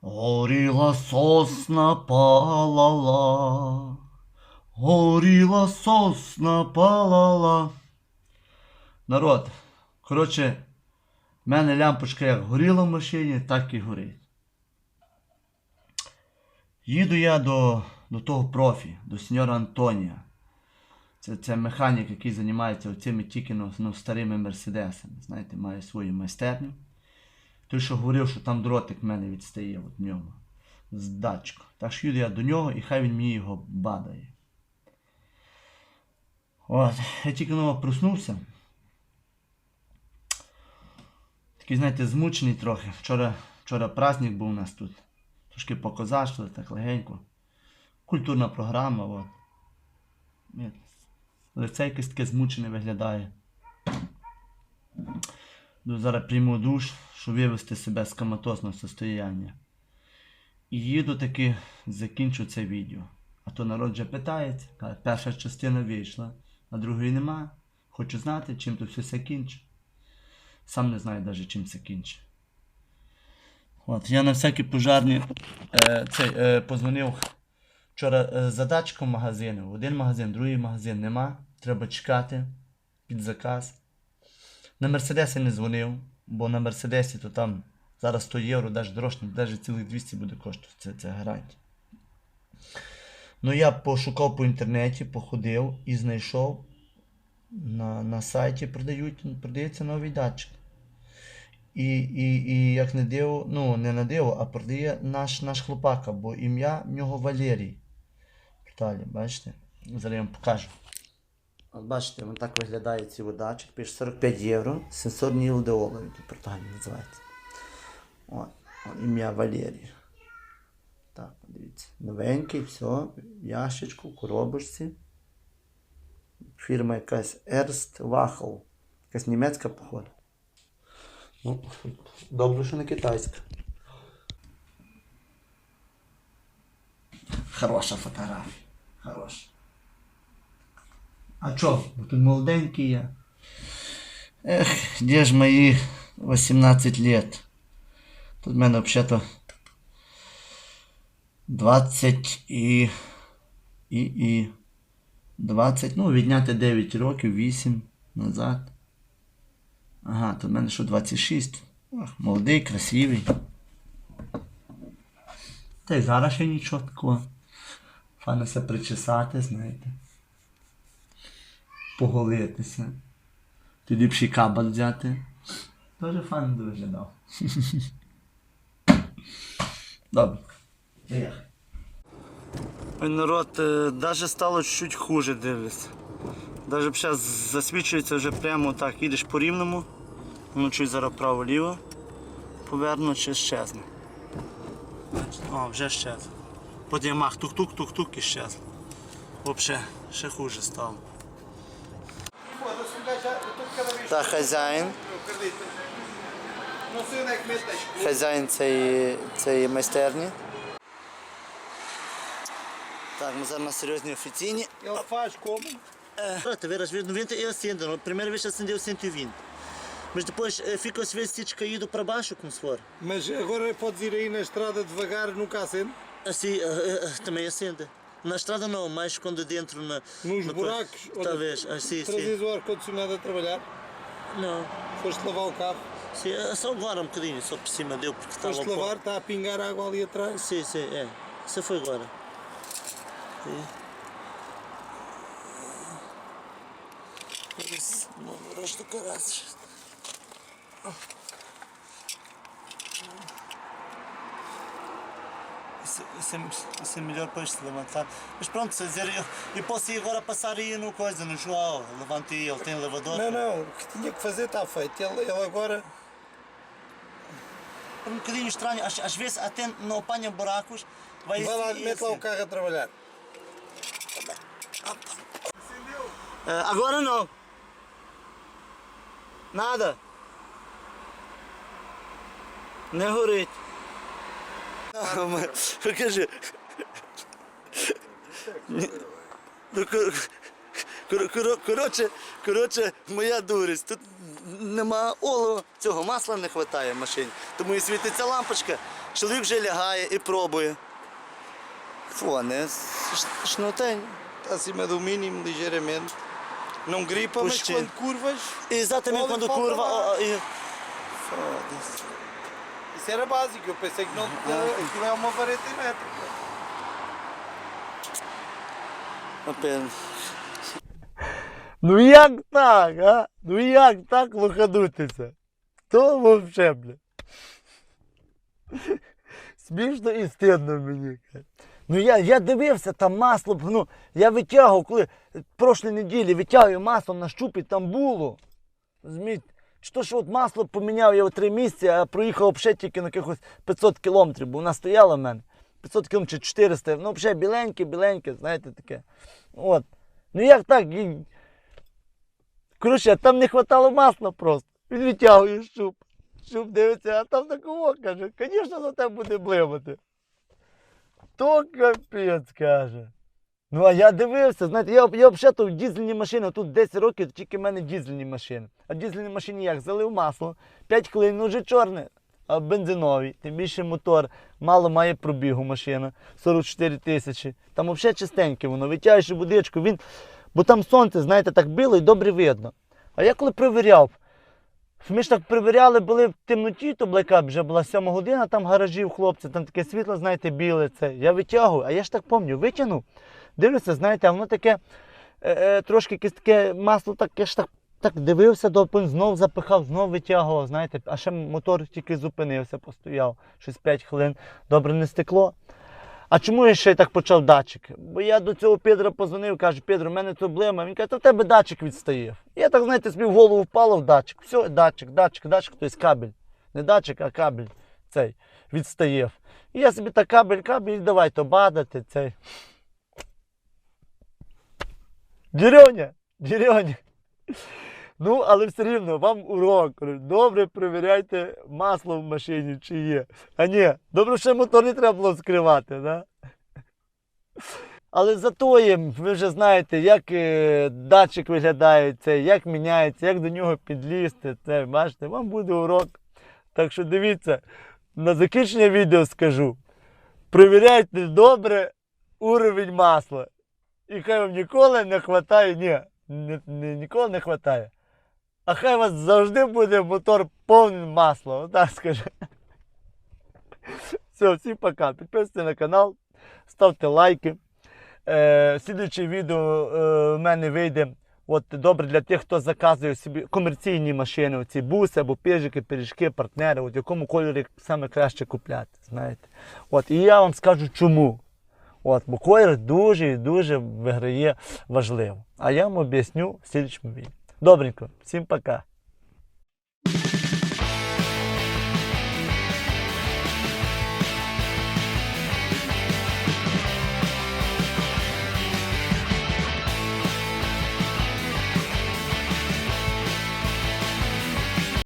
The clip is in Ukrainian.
Горіла сосна палала, горіла сосна палала. Народ, коротше, в мене лямпочка як горіла в машині, так і горить. Їду я до, до того профі, до сеньора Антонія. Це, це механік, який займається оцими тільки ну, ну, старими мерседесами. Знаєте, має свою майстерню. Той, що говорив, що там дротик в мене відстає в ньому. З. Так що їду я до нього і хай він мені його бадає. От, я тільки ну, проснувся. Такий, знаєте, змучений трохи. Вчора, вчора праздник був у нас тут. Трошки покозачили, так легенько. Культурна програма, от. Лице якесь таке змучене виглядає. Ну, зараз прийму душ, щоб вивести себе з коматозного состояння. І їду таки закінчу це відео. А то народ вже питається, каже, перша частина вийшла, а другої нема. Хочу знати, чим то все закінчить. Сам не знаю навіть чим це кінчить. От, я на всякі пожарні е, цей, е, позвонив вчора е, за датчиком магазину. Один магазин, другий магазин нема. Треба чекати під заказ. На Мерседесі не дзвонив, бо на Мерседесі то там зараз 100 євро, навіть дорожче, навіть цілих 200 буде коштувати. Це, це гарантія. Ну я пошукав по інтернеті, походив і знайшов на, на сайті продають, продається новий датчик. І, і, і як не диво, ну не на диво, а продає наш, наш хлопака, бо ім'я в нього Валерій. Далі, бачите? Зараз я вам покажу. От бачите, він так виглядає цей датчик, пише 45 євро, 700 ніл тут порталі називається. От, ім'я Валерій. Так, дивіться. Новенький, все, ящичку, коробочці. Фірма якась Erst Wachel. Якась німецька походу. Ну, добре, що не китайська. Хороша фотографія. Хороша. А чо? Тут молоденький я. Ех, де ж мої 18 лет? Тут в мене взагалі 20 і. І. і 20, ну, відняти 9 років, 8 назад. Ага, тут в мене що 26. Ах, молодий, красивий. Та й зараз ще нічого такого. Файно все причесати, знаєте. Поголитися. Тоді б ще кабат взяти. Дуже файно виглядав. Добре. Поїхали. Ой, народ, навіть стало чуть хуже дивлюсь. Навіть ще засвічується вже прямо так, їдеш по рівному, воно чуть зараз право-ліво, поверну чи щезне. О, вже щез. По діямах тук-тук-тук-тук і щез. Взагалі, ще хуже стало. Так, хазяїн. Хазяїн цієї, цієї майстерні. Так, ми зараз на серйозній офіційні. Ele faz como? Pronto, ver, às vezes 90 eu acendo. A primeira vez acendeu 120. Mas depois eh, fica às vezes se caído para baixo, como se for. Mas agora podes ir aí na estrada devagar, nunca acende? Assim eh, eh, também acende. Na estrada não, mais quando dentro na. Nos na buracos? Talvez, ah, sim, sim. Trazes o ar-condicionado a trabalhar? Não. Foste lavar o carro? Sim, eh, só agora um bocadinho, só por cima deu porque estava. Foste um lavar, está a pingar água ali atrás? Sim, sim, é. Isso foi agora. Sim. Isso, não, do caraças. isso, é, isso é melhor depois se levantar. Mas pronto, se dizer, eu, eu posso ir agora passar aí no coisa, no João, levante ele tem elevador. Não, não, o que tinha que fazer está feito, ele, ele agora... É um bocadinho estranho, às, às, vezes até não apanha buracos, vai... Vai lá, assim, mete lá o assim. carro a trabalhar. Uh, agora não. Nada. Nem rorito. Покажи. Ну, ко- Кор- Коротше, коротше, моя дурість. Тут нема олова, цього масла не вистачає в машині. Тому і світиться лампочка. Чоловік вже лягає і пробує. Фу, не шнутень. Acima do mínimo, ligeiramente. Não gripa, mas quando curvas. Оле, quando curva. Foda-se. Isso era básico, eu pensei que não. Aquilo é uma vareta elétrica. Опять. Ну як так, а? Ну як так лоханутися? То вовше, бля. Смішно і стидно мені. Ну я, я дивився, там масло, ну, я витягував, коли прошлої неділі витягую масло на щупі, там було. Розумієте? Що от масло поміняв я три місяці, а проїхав взагалі тільки на якихось 500 кілометрів, бо вона стояла в мене. 500 кілометрів чи 400, ну взагалі біленьке, біленьке, знаєте таке. От. Ну як так? Коротше, там не хватало масла просто. Він відтягує щуп. Щуп дивиться, а там такого каже, звісно, за тебе буде бливати. То капець каже. Ну, а я дивився, знаєте, я, я взагалі дізельні машини, тут 10 років тільки в мене дізельні машини. А в дізельній машині як? Залив масло, 5 хвилин, ну вже чорне, а бензиновий, тим більше мотор, мало має пробігу машина, 44 тисячі. Там взагалі чистеньке воно, витягуєш водичку, він, бо там сонце, знаєте, так било і добре видно. А я коли перевіряв, ми ж так перевіряли, були в темноті, то блекап вже була 7 година, там гаражів хлопці, там таке світло, знаєте, біле. це. Я витягую, а я ж так пам'ятаю, витягнув. Дивлюся, знаєте, воно таке е, е, трошки якесь таке масло, так, я ж так, так дивився, до знов запихав, знов витягував, знаєте, а ще мотор тільки зупинився, постояв, щось 5 хвилин, добре не стекло. А чому я ще так почав датчик? Бо я до цього Педра позвонив, кажу, Педро, в мене проблема. Він каже, то в тебе датчик відстає. Я так, знаєте, собі в голову впало в датчик. Все, датчик, датчик, датчик, тобто кабель. Не датчик, а кабель цей відстає. І я собі так кабель, кабель, і давай то бадати цей. Дірьоня, дірьоня. Ну, але все рівно, вам урок. Добре перевіряйте масло в машині, чи є. А ні, добре, що мотор не треба було скривати, да? Але зато ви вже знаєте, як е, датчик виглядає, як міняється, як до нього підлізти. Це, бачите, вам буде урок. Так що дивіться, на закінчення відео скажу. Перевіряйте добре уровень масла. І хай вам ніколи не вистачає, ні, ні, ні, ніколи не вистачає. А хай у вас завжди буде мотор повний масла, отак скажу. Все, всім пока. Підписуйтесь на канал, ставте лайки. Е, слідуюче відео е, в мене вийде. От добре для тих, хто заказує собі комерційні машини, оці буси або піжики, пиріжки, партнери, от в якому кольорі саме краще купляти. знаєте. От, і я вам скажу чому. От, бо колір дуже і дуже виграє важливо. А я вам об'ясню в слідчому відео. Добренько, всім пока.